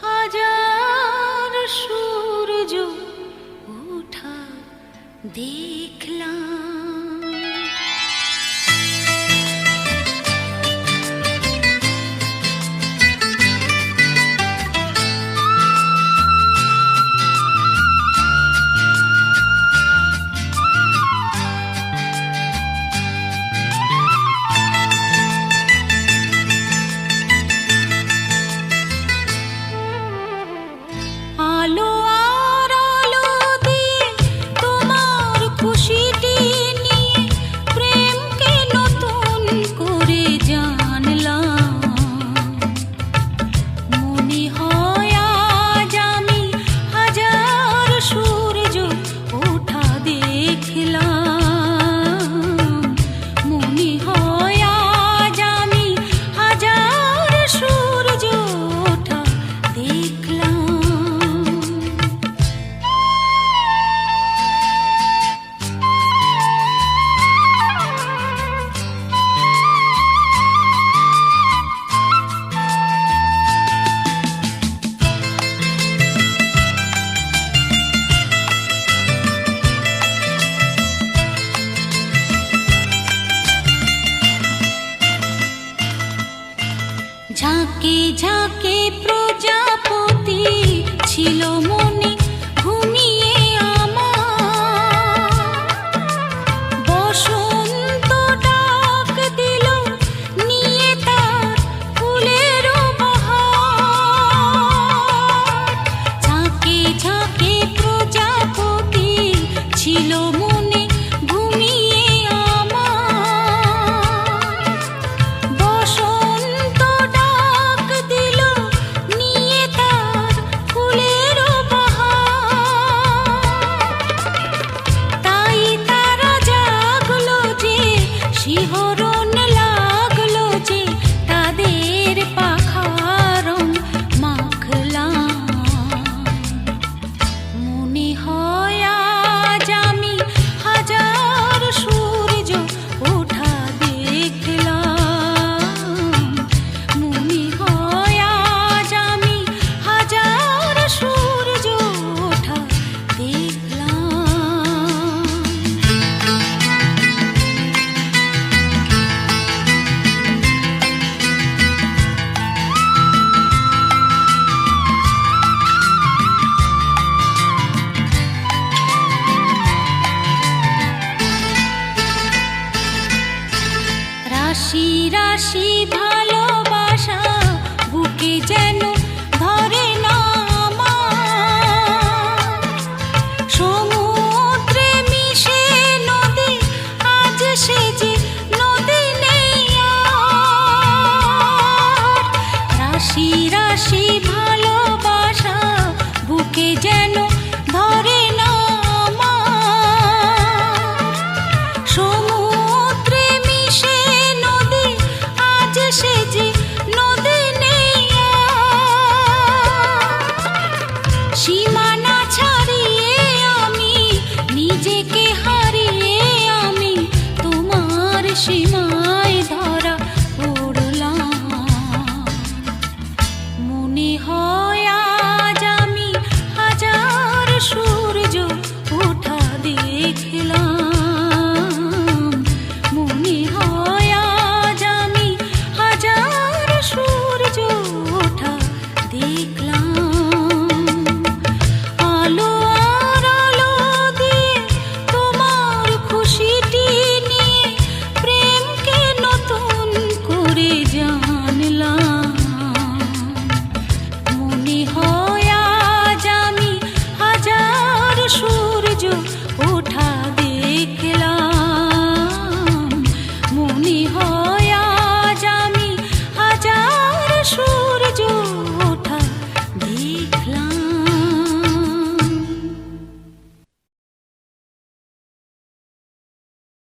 হাজার সূর্য উঠা দেখ खिला যাকে প্রজাপতি ছিল মন রাশি রাশি ভাই she